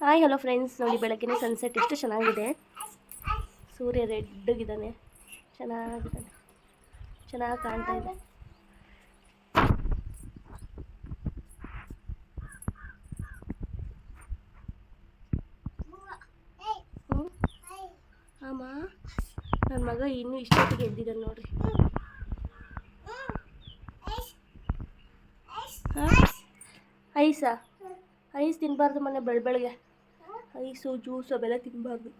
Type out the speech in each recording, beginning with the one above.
Hi hello friends ನೋಡಿ ಬೆಳಗ್ಗೆ sunset ಎಷ್ಟು ಚೆನ್ನಾಗಿದೆ? ಸೂರ್ಯ ರೆಡ್ಡಗಿದ್ದಾನೆ. ಚೆನ್ನಾಗಿದ್ದಾನೆ. ಚೆನ್ನಾಗಿ ಕಾಣ್ತಾ ಇದೆ. ಅಮ್ಮ ನನ್ನ ಮಗ ಇನ್ನೂ ಇಷ್ಟೊತ್ತಿಗೆ ಎದ್ದಿದ್ದಾನೆ ನೋಡ್ರಿ ಹಾ? ಐಸಾ, ಐಸ್ ತಿನ್ನಬಾರ್ದು ಮೊನ್ನೆ ಬೆಳಬೆಳಗ್ಗೆ ಐಸು, ಜ್ಯೂಸು ಅವೆಲ್ಲ ತಿನ್ನಬಾರ್ದು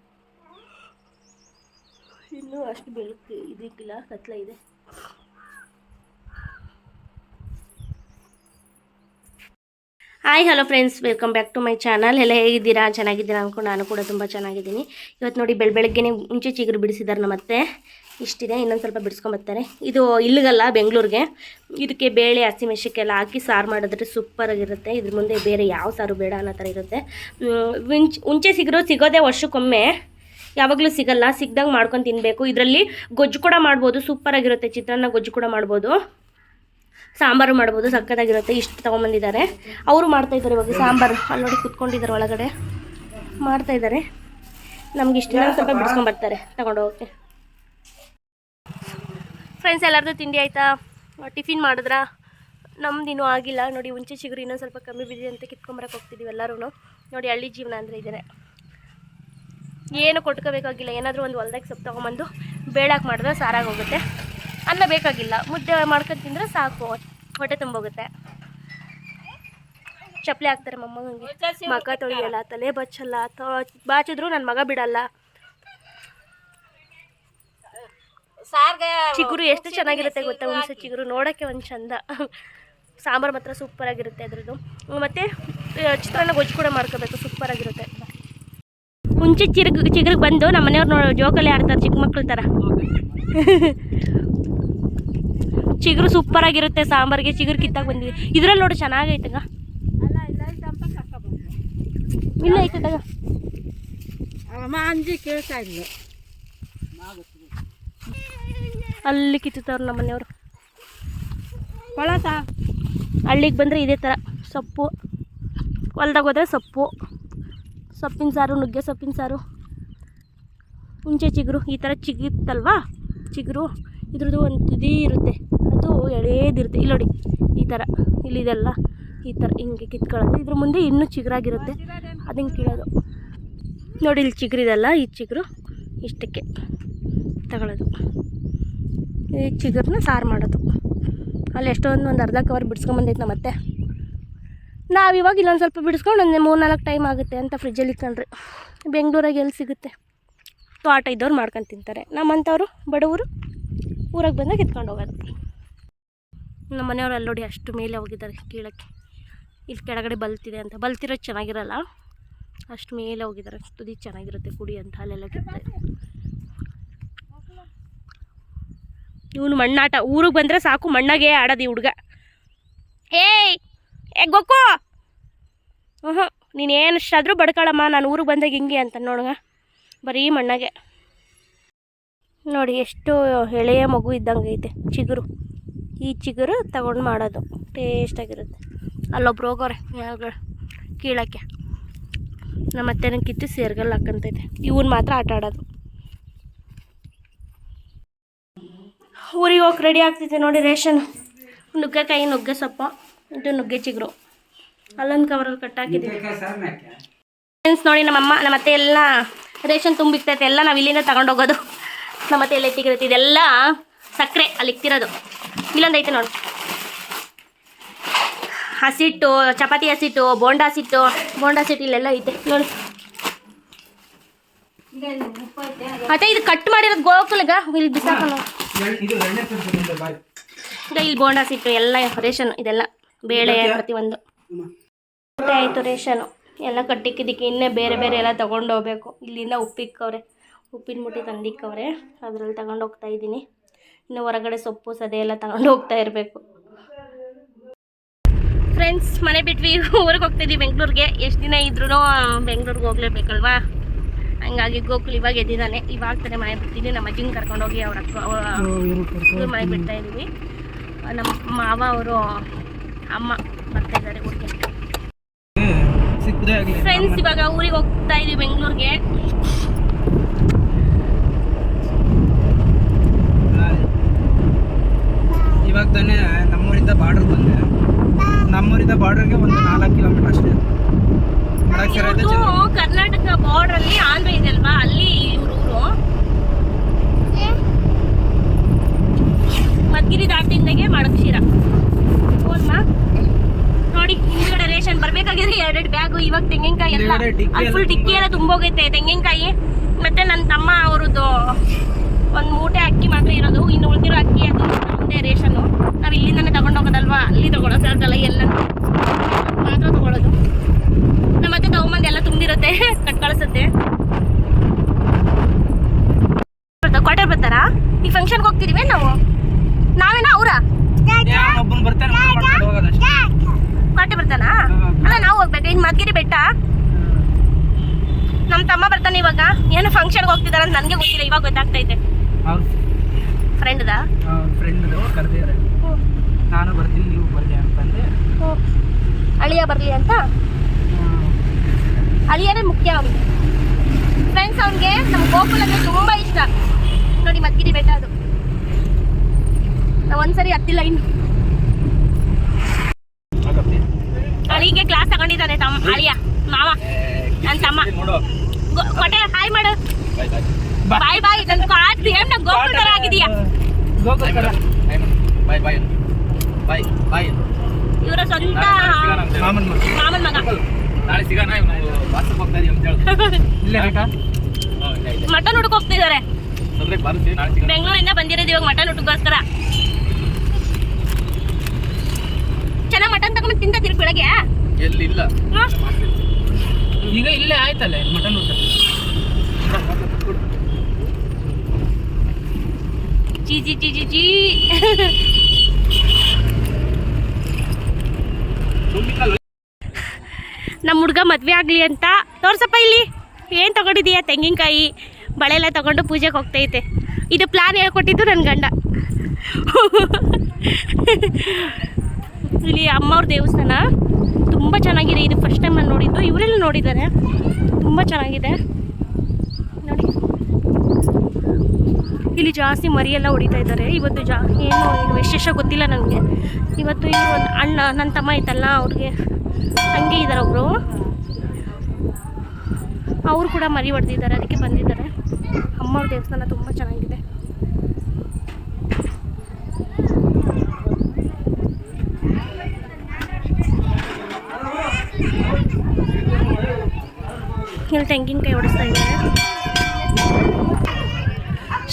ಇನ್ನೂ ಅಷ್ಟು ಬೆಳಕು ಇದಕ್ಕಿಲ್ಲ, ಕತ್ಲ ಇದೆ. Hi hello friends welcome back to my channel ಎಲ್ಲ ಹೇಗಿದ್ದೀರಾ? ಚೆನ್ನಾಗಿದ್ದೀರಾ ಅಂದ್ಕೊಂಡು ನಾನು ಕೂಡ ತುಂಬ ಚೆನ್ನಾಗಿದ್ದೀನಿ. ಇವತ್ತು ನೋಡಿ ಬೆಳ್ ಮುಂಚೆ ಚಿಗುರು ಬಿಡಿಸಿದ್ದಾರೆ ನಮ್ಮ ಅತ್ತೆ ಇಷ್ಟಿದೆ, ಇನ್ನೊಂದು ಸ್ವಲ್ಪ ಬಿಡಿಸ್ಕೊಂಬರ್ತಾರೆ ಇದು ಇಲ್ಲಿಗಲ್ಲ, ಬೆಂಗಳೂರಿಗೆ. ಇದಕ್ಕೆ ಬೇಳೆ ಹಸಿಮೆಣಸಿಕ್ಕೆಲ್ಲ ಹಾಕಿ ಸಾರು ಮಾಡಿದ್ರೆ ಸೂಪರಾಗಿರುತ್ತೆ ಇದ್ರ ಮುಂದೆ ಬೇರೆ ಯಾವ ಸಾರು ಬೇಡ ಅನ್ನೋ ಥರ ಇರುತ್ತೆ. ಮುಂಚೆ ಮುಂಚೆ ಸಿಗರೋ ಸಿಗೋದೇ ವರ್ಷಕ್ಕೊಮ್ಮೆ. ಯಾವಾಗಲೂ ಸಿಗಲ್ಲ, ಸಿಗ್ದಂಗೆ ಮಾಡ್ಕೊಂಡು ತಿನ್ನಬೇಕು ಇದರಲ್ಲಿ ಗೊಜ್ಜು ಕೂಡ ಮಾಡ್ಬೋದು ಸೂಪರಾಗಿರುತ್ತೆ ಚಿತ್ರಾನ್ನ ಗೊಜ್ಜು ಕೂಡ ಮಾಡ್ಬೋದು. ಸಾಂಬಾರು ಮಾಡ್ಬೋದು ಸಕ್ಕತ್ತಾಗಿರುತ್ತೆ ಇಷ್ಟು ತೊಗೊಂಬಂದಿದ್ದಾರೆ. ಅವರು ಮಾಡ್ತಾ ಇದ್ದಾರೆ ಇವಾಗ ಸಾಂಬಾರು. ಅಲ್ಲಿ ನೋಡಿ ಕುತ್ಕೊಂಡಿದ್ದಾರೆ ಒಳಗಡೆ. ಮಾಡ್ತಾ ಇದ್ದಾರೆ. ನಮ್ಗೆ ಇಷ್ಟ ಸ್ವಲ್ಪ ಬಿಡ್ಸ್ಕೊಂಬರ್ತಾರೆ ತಗೊಂಡು ಹೋಗಕ್ಕೆ. ಫ್ರೆಂಡ್ಸ್ ಎಲ್ಲರದ್ದು ತಿಂಡಿ ಆಯಿತಾ? ಟಿಫಿನ್ ಮಾಡಿದ್ರಾ? ನಮ್ದು ಇನ್ನೂ ಆಗಿಲ್ಲ. ನೋಡಿ, ಹುಂಚೆ ಚಿಗುರು ಇನ್ನೊಂದು ಸ್ವಲ್ಪ ಕಮ್ಮಿ ಬಿದ್ದಿದೆ ಅಂತ ಕಿತ್ಕೊಂಬರಕ್ಕೆ ಹೋಗ್ತಿದ್ದೀವಿ ಎಲ್ಲರೂ ನೋಡಿ, ಹಳ್ಳಿ ಜೀವನ ಅಂದರೆ ಇದ್ದಾರೆ ಏನು ಕೊಟ್ಕೋಬೇಕಾಗಿಲ್ಲ. ಏನಾದರೂ ಒಂದು ಹೊಲ್ದಾಗ ಸೊಪ್ಪು ತೊಗೊಂಬಂದು ಬೇಳಾಕೆ ಮಾಡಿದ್ರೆ ಸಾರಾಗಿ ಹೋಗುತ್ತೆ. ಅನ್ನ ಬೇಕಾಗಿಲ್ಲ. ಮುದ್ದೆ ಮಾಡ್ಕೊಂಡು ತಿಂದರೆ ಸಾಕು. ಹೊಟ್ಟೆ ತುಂಬೋಗುತ್ತೆ. ಚಪ್ಪಲಿ ಹಾಕ್ತಾರೆ ಮಮ್ಮಗಂಗೆ. ಮಗ ತೊಳೆಯಲ್ಲ, ತಲೆ ಬಚ್ಚಲ್ಲ. ಬಾಚಿದ್ರು ನನ್ನ ಮಗ ಬಿಡಲ್ಲ. ಚಿಗುರು ಎಷ್ಟು ಚೆನ್ನಾಗಿರುತ್ತೆ ಗೊತ್ತಾ? ಹುಣಸೆ ಚಿಗುರು ನೋಡೋಕ್ಕೆ ಒಂದು ಚಂದ. ಸಾಂಬಾರು ಮಾತ್ರ ಸೂಪರ್ ಆಗಿರುತ್ತೆ ಅದ್ರದ್ದು. ಮತ್ತು ಚಿತ್ರಾನ್ನ ಗೊಜ್ಜು ಕೂಡ ಮಾಡ್ಕೋಬೇಕು ಸೂಪರಾಗಿರುತ್ತೆ ಮುಂಚೆ ಚಿರುಗ್ ಚಿಗುರಿಗೆ ಬಂದು ನಮ್ಮ ಮನೆಯವ್ರು ನೋ ಜೋಕಲ್ಲಿ ಆಡ್ತಾರೆ ಚಿಕ್ಕ ಮಕ್ಳ ಥರ ಚಿಗುರು ಸೂಪರಾಗಿರುತ್ತೆ ಸಾಂಬಾರಿಗೆ ಚಿಗುರು ಕಿತ್ತಾಗ ಬಂದಿದೆ. ಇದ್ರಲ್ಲಿ ನೋಡು ಚೆನ್ನಾಗೈತಗ ಇಲ್ಲ ಐತೆ ತಗ. ಅಮ್ಮ ಅಂಜಿ ಕೇಳ್ತಾ ಇದ್ಲು. ಅಲ್ಲಿ ಕಿತ್ತುತ್ತವ್ರು ನಮ್ಮ ಮನೆಯವರು. ಕೊಳತ ಹಳ್ಳಿಗೆ ಬಂದರೆ ಇದೇ ಥರ ಸೊಪ್ಪು. ಹೊಲ್ದಾಗ ಹೋದರೆ ಸೊಪ್ಪು. ಸೊಪ್ಪಿನ ಸಾರು ನುಗ್ಗೆ ಸೊಪ್ಪಿನ ಸಾರು. ಹುಂಚೆ ಚಿಗುರು ಈ ಥರ ಚಿಗಿತ್ತಲ್ವಾ? ಚಿಗುರು. ಇದ್ರದ್ದು ಒಂದು ತುದಿ ಇರುತ್ತೆ. ಅದು ಎಳೆದಿರುತ್ತೆ. ಇಲ್ಲಿ ನೋಡಿ ಈ ಥರ ಇಲ್ಲಿದೆಲ್ಲ ಈ ಥರ ಹಿಂಗೆ ಕಿತ್ಕೊಳ್ಳೋದು. ಇದ್ರ ಮುಂದೆ ಇನ್ನೂ ಚಿಗುರಾಗಿರುತ್ತೆ. ಅದನ್ನು ಕೀಳೋದು. ನೋಡಿ ಇಲ್ಲಿ ಚಿಗುರಿದಲ್ಲ ಈ ಚಿಗುರು. ಇಷ್ಟಕ್ಕೆ ತಗೊಳ್ಳೋದು. ಈ ಚಿಗುರನ್ನ ಸಾರು ಮಾಡೋದು. ಅಲ್ಲಿ ಎಷ್ಟೊಂದು ಒಂದು ಅರ್ಧ ಕವರ್ ಬಿಡಿಸ್ಕೊಂಬಂದೈತೆ ನಮ್ಮ ಮತ್ತೆ. ನಾವು ಇವಾಗ ಇಲ್ಲೊಂದು ಸ್ವಲ್ಪ ಬಿಡಿಸ್ಕೊಂಡು ಒಂದು ಮೂರು ನಾಲ್ಕು ಟೈಮ್ ಆಗುತ್ತೆ ಅಂತ ಫ್ರಿಜ್ಜಲ್ಲಿ ಇಟ್ಕೊಂಡ್ರೆ. ಬೆಂಗಳೂರಾಗೆ ಎಲ್ಲಿ ಸಿಗುತ್ತೆ? ತೋಟ ಇದ್ದವ್ರು ಮಾಡ್ಕೊಂಡು ತಿಂತಾರೆ. ನಮ್ಮಂಥವ್ರು ಬಡವರು ಊರಾಗೆ ಬಂದಾಗ ಎತ್ಕೊಂಡು ಹೋಗೋದು. ನಮ್ಮ ಮನೆಯವ್ರು ಅಲ್ಲಿ ನೋಡಿ ಅಷ್ಟು ಮೇಲೆ ಹೋಗಿದ್ದಾರೆ ಕೀಳಕ್ಕೆ. ಇಲ್ಲಿ ಕೆಳಗಡೆ ಬಲ್ತಿದೆ ಅಂತ. ಬಲ್ತಿರೋದು ಚೆನ್ನಾಗಿರಲ್ಲ? ಅಷ್ಟು ಮೇಲೆ ಹೋಗಿದ್ದಾರೆ. ತುದಿ ಚೆನ್ನಾಗಿರುತ್ತೆ ಕುಡಿ ಅಂತ ಅಲ್ಲೆಲ್ಲ ಇವನು ಮಣ್ಣಾಟ. ಊರಿಗೆ ಬಂದರೆ ಸಾಕು, ಮಣ್ಣಾಗೆ ಆಡೋದು ಈ ಹುಡುಗ. ಏಯ್, ಏ ಗೊಕ್ಕು! ಹ್ಞೂ ನೀನೇನು ಇಷ್ಟಾದರೂ ಬಡ್ಕೊಳಮ್ಮ, ನಾನು ಊರಿಗೆ ಬಂದಾಗ ಹಿಂಗೆ ಅಂತ ನೋಡುಗ. ಬರೀ ಮಣ್ಣಾಗೆ. ನೋಡಿ, ಎಷ್ಟು ಎಳೆಯ ಮಗು ಇದ್ದಂಗೆ ಐತೆ, ಚಿಗುರು. ಈ ಚಿಗುರು ತಗೊಂಡು ಮಾಡೋದು. ಟೇಸ್ಟಾಗಿರುತ್ತೆ ಅಲ್ಲೊಬ್ರು ಹೋಗೋರೆ ಯಾವಾಗ ಕೀಳಕ್ಕೆ. ನಮ್ಮ ಅತ್ತೆನ ಕಿತ್ತು ಸೇರ್ಗಲ್ಲಿ ಹಾಕಂತೈತೆ ಇವನ್ ಮಾತ್ರ ಆಟ ಆಡೋದು. ಊರಿಗೆ ಹೋಗಿ ರೆಡಿ ಆಗ್ತೈತೆ ನೋಡಿ ರೇಷನ್. ನುಗ್ಗೆಕಾಯಿ ನುಗ್ಗೆ ಸೊಪ್ಪು ಇದು ನುಗ್ಗೆ ಚಿಗುರು. ಅಲ್ಲೊಂದು ಕವರಲ್ಲಿ ಕಟ್ಟಾಕಿದ್ದೀವಿ ಫ್ರೆಂಡ್ಸ್ ನೋಡಿ ನಮ್ಮಮ್ಮ ನಮ್ಮ ಅತ್ತೆ ಎಲ್ಲ ರೇಷನ್ ತುಂಬಿಕ್ತೈತೆ ಎಲ್ಲ ನಾವು ಇಲ್ಲಿಂದ ತಗೊಂಡೋಗೋದು ನಮ್ಮ ಅತ್ತೆ ಎಲ್ಲ ಎತ್ತಿಗಿರುತ್ತೆ ಇದೆಲ್ಲ ಸಕ್ಕರೆ ಅಲ್ಲಿ ಇಕ್ತಿರೋದು. ಇಲ್ಲೊಂದು ಐತೆ ನೋಡಿ. ಹಸಿಟ್ಟು ಚಪಾತಿ ಹಸಿಟ್ಟು ಬೋಂಡ ಹಸಿಟ್ಟು ಬೋಂಡ ಹಸಿಟ್ಟು ಇಲ್ಲೆಲ್ಲ ಐತೆ ನೋಡಿ. ಮತ್ತೆ ಇದು ಕಟ್ ಮಾಡಿರೋದು ಗೋಕುಲ್ಗ ಇಲ್ಲಿ ಬಿಸಾಕೋಣ ಇಲ್ಲಿ ಬೋಂಡಾ ಸಿಟ್ಟು ಎಲ್ಲ ರೇಷನ್ ಇದೆಲ್ಲ ಬೇಳೆ ಪ್ರತಿಯೊಂದು. ಒಂದು ಆಯಿತು ರೇಷನು ಎಲ್ಲ ಕಟ್ಟಿಕ್ಕಿದ್ದಕ್ಕೆ ಇನ್ನೇ ಬೇರೆ ಬೇರೆ ಎಲ್ಲ ತಗೊಂಡು ಹೋಗ್ಬೇಕು. ಇಲ್ಲಿಂದ ಉಪ್ಪಿಕ್ಕವ್ರೆ ಉಪ್ಪಿನ ಮುಟ್ಟಿ ತಂದಿಕ್ಕವ್ರೆ ಅದರಲ್ಲಿ ತಗೊಂಡು ಹೋಗ್ತಾ ಇದ್ದೀನಿ. ಇನ್ನು ಹೊರಗಡೆ ಸೊಪ್ಪು ಸದೆ ಎಲ್ಲ ತಗೊಂಡು ಹೋಗ್ತಾ ಇರಬೇಕು. ಫ್ರೆಂಡ್ಸ್ ಮನೆ ಬಿಟ್ವಿ ಊರಿಗೆ ಹೋಗ್ತಿದ್ವಿ ಬೆಂಗಳೂರಿಗೆ. ಎಷ್ಟು ದಿನ ಇದ್ರೂ ಬೆಂಗಳೂರಿಗೆ ಹೋಗ್ಲೇಬೇಕಲ್ವಾ? ಹಂಗಾಗಿ ಗೋಕುಲ್ ಇವಾಗ ಎದ್ದಿದ್ದಾನೆ. ಇವಾಗ ತಾನೇ ಮನೆ ಬಿಡ್ತೀನಿ. ನಮ್ಮ ಅಜ್ಜಿನ ಕರ್ಕೊಂಡೋಗಿ ಅವ್ರ ಹತ್ರ ಮನೆ ಬಿಡ್ತಾ ಇದ್ದೀವಿ ನಮ್ಮ ಮಾವ ಅವರು ಅಮ್ಮ ಬರ್ತಾ ಇದ್ದಾರೆ ಊರಿಗೆ. ಫ್ರೆಂಡ್ಸ್ ಇವಾಗ ಊರಿಗೆ ಹೋಗ್ತಾ ಇದೀವಿ ಬೆಂಗಳೂರಿಗೆ. ಇವಾಗ ತಾನೇ ನಮ್ಮೂರಿಂದ ಬಾರ್ಡರ್ ಬಂದೆ. ನಮ್ಮೂರಿಂದ ಬಾರ್ಡರ್ಗೆ ಒಂದು ನಾಲ್ಕು ಕಿಲೋಮೀಟರ್ ಅಷ್ಟೇ. ಇದೆ ಕರ್ನಾಟಕ ಬಾರ್ಡರ್ ಅಲ್ಲಿ ಆಂಧ್ರ ಇದೆ ಅಲ್ವಾ? ಅಲ್ಲಿ ಇವ್ರೂರು. ಮದ್ಗಿರಿ ದಾಟಿಂದಾಗೆ ಮಾಡಕ್ಷೀರ ಹೋದ್ಮಾ ನೋಡಿ ಹಿಂದ್ಗಡೆ ರೇಷನ್ ಬರ್ಬೇಕಾಗಿದ್ರೆ ಎರಡೆರಡು ಬ್ಯಾಗು ಇವಾಗ ತೆಂಗಿನಕಾಯಿ ಎಲ್ಲ. ಅಲ್ಲಿ ಫುಲ್ ಡಿಕ್ಕಿ ಎಲ್ಲ ತುಂಬೋಗೈತೆ ತೆಂಗಿನಕಾಯಿ. ಮತ್ತೆ ನನ್ನ ತಮ್ಮ ಅವ್ರದ್ದು ಒಂದು ಮೂಟೆ ಅಕ್ಕಿ ಮಾತ್ರ ಇರೋದು. ಇನ್ನು ಉಳಿದಿರೋ ಅಕ್ಕಿ ಅದು ನಮ್ಮದೇ ರೇಷನ್ನು. ನಾವು ಇಲ್ಲಿಂದನೇ ತಗೊಂಡು ಹೋಗೋದಲ್ವಾ? ಅಲ್ಲಿ ತಗೊಳ್ಳೋ ಸಾಕಲ್ಲ ಎಲ್ಲ ಮಾತ್ರ ತಗೊಳ್ಳೋದು ನಮ್ಮ ಮತ್ತೆ ತಗೊಂಬಂದು ಎಲ್ಲ ತುಂಬಿರುತ್ತೆ ಕಟ್ ಕಳಿಸುತ್ತೆ. ಕ್ವಾರ್ಟರ್ ಬರ್ತಾರಾ? ಈ ಫಂಕ್ಷನ್ಗೆ ಹೋಗ್ತಿದೀವಿ ನಾವು? ನಾವೇನಾ ಅವರ ಕ್ವಾರ್ಟರ್ ಬರ್ತಾನಾ ಅಲ್ಲ ನಾವು ಹೋಗ್ಬೇಕು? ಇನ್ನು ಮದ್ಗಿರಿ ಬೆಟ್ಟ? ನಮ್ಮ ತಮ್ಮ ಬರ್ತಾನೆ ಇವಾಗ. ಏನು ಫಂಕ್ಷನ್ಗೆ ಹೋಗ್ತಿದಾರ ಅಂತ ನನಗೆ ಗೊತ್ತಿಲ್ಲ ಇವಾಗ ಗೊತ್ತಾಗ್ತೈತೆ ಫ್ರೆಂಡ್ ಫ್ರೆಂಡ್ದಾ ಫ್ರೆಂಡ್ದು ಕರೆದಿದ್ದಾರೆ ನಾನು ಬರ್ತೀನಿ ನೀವು ಬರ್ತೀಯ ಅಂತಂದೆ. ಅಳಿಯ ಬರಲಿ ಅಂತ? ಅಳಿಯರೇ ಮುಖ್ಯ ಅವನಿಗೆ ಫ್ರೆಂಡ್ಸ್ ಅವನಿಗೆ ನಮ್ಮ ಗೋಕುಲ ಅಂದ್ರೆ ತುಂಬಾ ಇಷ್ಟ. ನೋಡಿ ಮದ್ಗಿರಿ ಬೆಟ್ಟ ಅದು. ನಾವು ಒಂದ್ಸರಿ ಹತ್ತಿಲ್ಲ ಇನ್ನು. ಅಳಿಗೆ ಕ್ಲಾಸ್ ತಗೊಂಡಿದ್ದಾನೆ ತಮ್ಮ ಅಳಿಯ ಮಾವ ನನ್ನ ತಮ್ಮ. ಕೊಟ್ಟೆ ಹಾಯ್ ಮಾಡು. ಬಾಯ್ ಬಾಯ್ ನನ್ನ ಕಾಟ್ ಏನ ಗೋಕುಲ್ ಗೋಕುಲ ಥರ ಆಗಿದೀಯಾ? ಗೋಕುಲ ಥರ. ಬಾಯ್ ಬಾಯ್ ಬಾಯ್ ಬಾಯ್ ಇವರ ಸ್ವಂತ ಮಾಮನ್ ಮಗ ಮಾಮನ್ ಮಗ. ನಾಳೆ ಸಿಗೋಣ ವಾಟ್ಸಪ್ ಹೋಗ್ತಾ ಇದೀವಿ ಅಂತ ಹೇಳಿ ಇಲ್ಲೇ ಬೇಕಾ ಮಟನ್ ಹುಡುಕ್ ಹೋಗ್ತಿದ್ದಾರೆ ತೊಂದ್ರೆ ಬರ್ತೀವಿ ನಾಳೆ ಸಿಗೋಣ ಬೆಂಗಳೂರಿಂದ ಬಂದಿರೋದು ಇವಾಗ ಮಟನ್ ಹುಡುಕೋಸ್ಕರ. ಚೆನ್ನಾಗಿ ಮಟನ್ ತಗೊಂಡು ತಿಂತ ತಿರ್ಗಿ ಬೆಳಗ್ಗೆ? ಎಲ್ಲಿ ಇಲ್ಲ ಈಗ ಇಲ್ಲೇ ಆಯ್ತಲ್ಲ ಮಟನ್ ಊಟ. ಜಿ ಜಿ ಜಿ ಜಿ ನಮ್ಮ ಹುಡುಗ ಮದುವೆ ಆಗಲಿ ಅಂತ. ತೋರ್ಸಪ್ಪ ಇಲ್ಲಿ. ಏನು ತಗೊಂಡಿದೀಯ ತೆಂಗಿನಕಾಯಿ? ಬಳೆ ಎಲ್ಲ ತಗೊಂಡು ಪೂಜೆಗೆ ಹೋಗ್ತೈತೆ. ಇದು ಪ್ಲಾನ್ ಹೇಳ್ಕೊಟ್ಟಿದ್ದು ನನ್ನ ಗಂಡ. ಇಲ್ಲಿ ಅಮ್ಮವ್ರ ದೇವಸ್ಥಾನ. ತುಂಬ ಚೆನ್ನಾಗಿದೆ. ಇದು ಫಸ್ಟ್ ಟೈಮ್ ನಾನು ನೋಡಿದ್ದು. ಇವರೆಲ್ಲ ನೋಡಿದ್ದಾರೆ ತುಂಬ ಚೆನ್ನಾಗಿದೆ. ನೋಡಿ. ಇಲ್ಲಿ ಜಾಸ್ತಿ ಮರಿಯೆಲ್ಲ ಹೊಡಿತಾ ಇದ್ದಾರೆ ಇವತ್ತು ಜಾ ಏನು ವಿಶೇಷ ಗೊತ್ತಿಲ್ಲ ನನಗೆ. ಇವತ್ತು ಇವರು ಅಣ್ಣ ನನ್ನ ತಮ್ಮ ಐತಲ್ಲ ಅವ್ರಿಗೆ. ಹಂಗೆ ಇದ್ದಾರೆ ಒಬ್ಬರು ಅವರು ಕೂಡ ಮರಿ ಹೊಡೆದಿದ್ದಾರೆ, ಅದಕ್ಕೆ ಬಂದಿದ್ದಾರೆ. ಅಮ್ಮವ್ರ ದೇವಸ್ಥಾನ ತುಂಬ ಚೆನ್ನಾಗಿದೆ. ಇಲ್ಲಿ ತೆಂಗಿನಕಾಯಿ ಹೊಡಿಸ್ತಾ ಇದ್ದಾರೆ.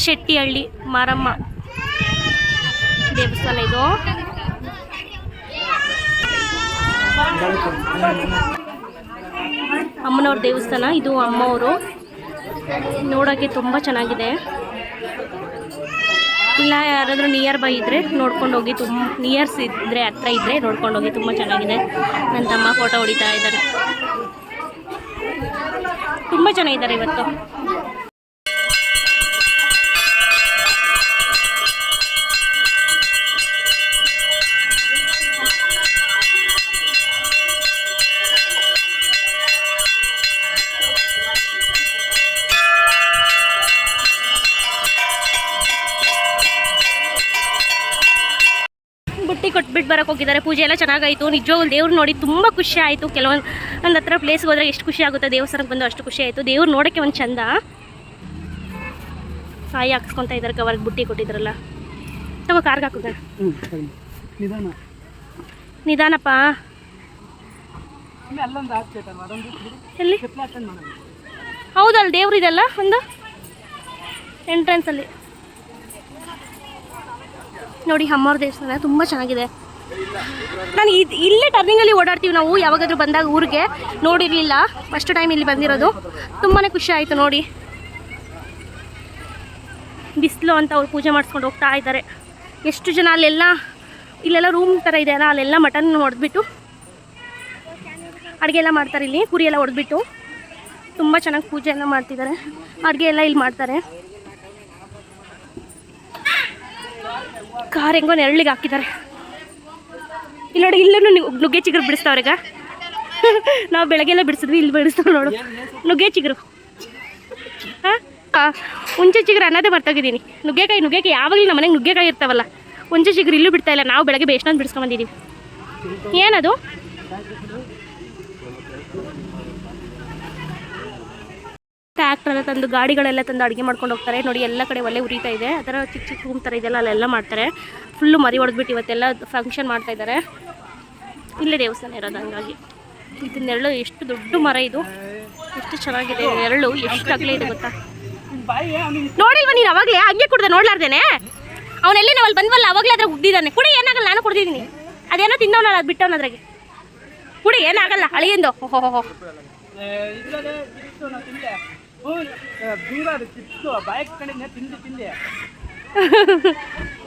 ಶೆಟ್ಟಿಹಳ್ಳಿ ಮಾರಮ್ಮ ದೇವಸ್ಥಾನ ಇದು. ಅಮ್ಮನವ್ರ ದೇವಸ್ಥಾನ, ಇದು ಅಮ್ಮವರು. ನೋಡೋಕ್ಕೆ ತುಂಬ ಚೆನ್ನಾಗಿದೆ. ಇಲ್ಲ, ಯಾರಾದರೂ ನಿಯರ್ ಬೈ ಇದ್ದರೆ ನೋಡ್ಕೊಂಡು ಹೋಗಿ ತುಂಬ ನಿಯರ್ಸ್ ಇದ್ದರೆ ಹತ್ರ ಇದ್ದರೆ ನೋಡ್ಕೊಂಡು ಹೋಗಿ ತುಂಬ ಚೆನ್ನಾಗಿದೆ. ನನ್ನ ತಮ್ಮ ಫೋಟೋ ಹೊಡಿತಾ ಇದ್ದಾರೆ ತುಂಬ ಚೆನ್ನಾಗಿದ್ದಾರೆ ಇವತ್ತು ಬುಟ್ಟಿ ಕೊಟ್ಬಿಟ್ಟು ಬರಕ್ಕೆ ಹೋಗಿದ್ದಾರೆ. ಪೂಜೆ ಎಲ್ಲ ಚೆನ್ನಾಗಾಯಿತು. ನಿಜವಾಗ್ಲೂ ದೇವ್ರು ನೋಡಿ ತುಂಬ ಖುಷಿ ಆಯಿತು. ಕೆಲವೊಂದು ಒಂದು ಹತ್ರ ಪ್ಲೇಸ್ಗೆ ಹೋದ್ರೆ ಎಷ್ಟು ಖುಷಿ ಆಗುತ್ತೆ. ದೇವಸ್ಥಾನಕ್ಕೆ ಬಂದು ಅಷ್ಟು ಖುಷಿ ಆಯಿತು. ದೇವ್ರು ನೋಡೋಕ್ಕೆ ಒಂದು ಚಂದ. ಸಾಯಿ ಹಾಕ್ಸ್ಕೊತಾ ಇದ್ದಾರೆ ಕವರ್ಗೆ ಬುಟ್ಟಿ ಕೊಟ್ಟಿದ್ರಲ್ಲ. ತಗೋ ಕಾರ್ಗೆ ಹಾಕುದ ನಿಧಾನ. ನಿಧಾನಪ್ಪ. ಎಲ್ಲಿ? ಹೌದಲ್ಲ ದೇವ್ರು ಇದೆಲ್ಲ ಒಂದು ಎಂಟ್ರೆನ್ಸಲ್ಲಿ ನೋಡಿ, ಅಮ್ಮವ್ರ ದೇವಸ್ಥಾನ ತುಂಬ ಚೆನ್ನಾಗಿದೆ. ನಾನು ಇದು ಇಲ್ಲೇ ಟರ್ನಿಂಗಲ್ಲಿ ಓಡಾಡ್ತೀವಿ ನಾವು, ಯಾವಾಗಾದರೂ ಬಂದಾಗ ಊರಿಗೆ. ನೋಡಿರಲಿಲ್ಲ ಫಸ್ಟ್ ಟೈಮ್ ಇಲ್ಲಿ ಬಂದಿರೋದು. ತುಂಬಾ ಖುಷಿ ಆಯಿತು ನೋಡಿ. ಬಿಸಿಲು ಅಂತ ಅವ್ರು ಪೂಜೆ ಮಾಡಿಸ್ಕೊಂಡು ಹೋಗ್ತಾ ಇದ್ದಾರೆ. ಎಷ್ಟು ಜನ ಅಲ್ಲೆಲ್ಲ, ಇಲ್ಲೆಲ್ಲ ರೂಮ್ ಥರ ಇದೆ ಅಲ್ಲ, ಅಲ್ಲೆಲ್ಲ ಮಟನ್ ಹೊಡೆದ್ಬಿಟ್ಟು ಅಡುಗೆ ಎಲ್ಲ ಮಾಡ್ತಾರೆ ಇಲ್ಲಿ ಕುರಿ ಎಲ್ಲ ಹೊಡೆದ್ಬಿಟ್ಟು ತುಂಬ ಚೆನ್ನಾಗಿ ಪೂಜೆ ಎಲ್ಲ ಮಾಡ್ತಿದ್ದಾರೆ. ಅಡುಗೆ ಎಲ್ಲ ಇಲ್ಲಿ ಮಾಡ್ತಾರೆ. ಕಾರ್ ಹೆಂಗೋ ನೆರಳಿಗೆ ಹಾಕಿದ್ದಾರೆ. ಇಲ್ಲ ನೋಡಿ, ಇಲ್ಲೂ ನುಗ್ಗೆ ಚಿಗುರು ಬಿಡಿಸ್ತಾವ್ರೀಗ ನಾವು ಬೆಳಗ್ಗೆಲ್ಲ ಬಿಡಿಸಿದ್ವಿ, ಇಲ್ಲಿ ಬಿಡಿಸ್ತೀವಿ ನೋಡು. ನುಗ್ಗೆ ಚಿಗುರು. ಹಾಂ? ಹುಂಚೆ ಚಿಗುರು ಅನ್ನೋದೇ ಮರ್ತೋಗಿದ್ದೀನಿ. ನುಗ್ಗೆಕಾಯಿ ನುಗ್ಗೆಕಾಯಿ, ಯಾವಾಗಲೂ ನಮ್ಮ ಮನೆಗೆ ನುಗ್ಗೆಕಾಯಿ ಇರ್ತಾವಲ್ಲ. ಹುಂಚೆ ಚಿಗುರು ಇಲ್ಲೂ ಬಿಡ್ತಾ ಇಲ್ಲ, ನಾವು ಬೆಳಗ್ಗೆ ಬೇಷನಂದು ಬಿಡಿಸ್ಕೊಂಬಂದಿದ್ದೀವಿ ಏನದು? ಟ್ರ್ಯಾಕ್ಟರ್ ಎಲ್ಲ ತಂದು ಗಾಡಿಗಳೆಲ್ಲ ತಂದು ಅಡುಗೆ ಮಾಡ್ಕೊಂಡು ಹೋಗ್ತಾರೆ. ನೋಡಿ, ಎಲ್ಲ ಕಡೆ ಒಲೆ ಉರಿತಾ ಇದೆ. ಆ ಥರ ಚಿಕ್ಕ ಚಿಕ್ಕ ರೂಮ್ ಥರ ಇದೆಲ್ಲ ಅಲ್ಲೆಲ್ಲ ಮಾಡ್ತಾರೆ. ಫುಲ್ಲು ಮರಿ ಹೊಡೆದ್ಬಿಟ್ಟು ಇವತ್ತೆಲ್ಲ ಫಂಕ್ಷನ್ ಮಾಡ್ತಾ ಇದ್ದಾರೆ. ಇಲ್ಲೇ ದೇವಸ್ಥಾನ ಇರೋದು ಹಂಗಾಗಿ. ಇದನ್ನೆರಳು ನೆರಳು ಎಷ್ಟು ದೊಡ್ಡ ಮರ ಇದು. ಎಷ್ಟು ಚೆನ್ನಾಗಿದೆ ನೆರಳು. ಎಷ್ಟು ಅಗಲೇ ಇದೆ ಗೊತ್ತಾ? ನೋಡಿಲ್ವ ನೀನು ಅವಾಗಲೇ ಹಂಗೆ ಕುಡ್ದೆ ನೋಡ್ಲಾರ್ದೇನೆ. ಅವನೆಲ್ಲಿ ನಾವು ಅಲ್ಲಿ ಬಂದ್ವಲ್ಲ, ಅವಾಗಲೇ ಅದ್ರಾಗ ಉಗ್ದಿದ್ದಾನೆ. ಕುಡಿ, ಏನಾಗಲ್ಲ, ನಾನು ಕುಡ್ದಿದ್ದೀನಿ. ಅದೇನೋ ತಿನ್ನೋನಲ್ಲ ಅದು ಬಿಟ್ಟವನ ಅದ್ರಾಗೆ. ಕುಡಿ, ಏನಾಗಲ್ಲ, ಅಳಿಯಿಂದ. ಓಹೋ ಹೋ ಚಿಪ್ಸು ಬೀರ ಅದು ಚಿಪ್ಸು ಬಾಯಕ್ ಕಡೆ ತಿಂದು ತಿಂದೆ.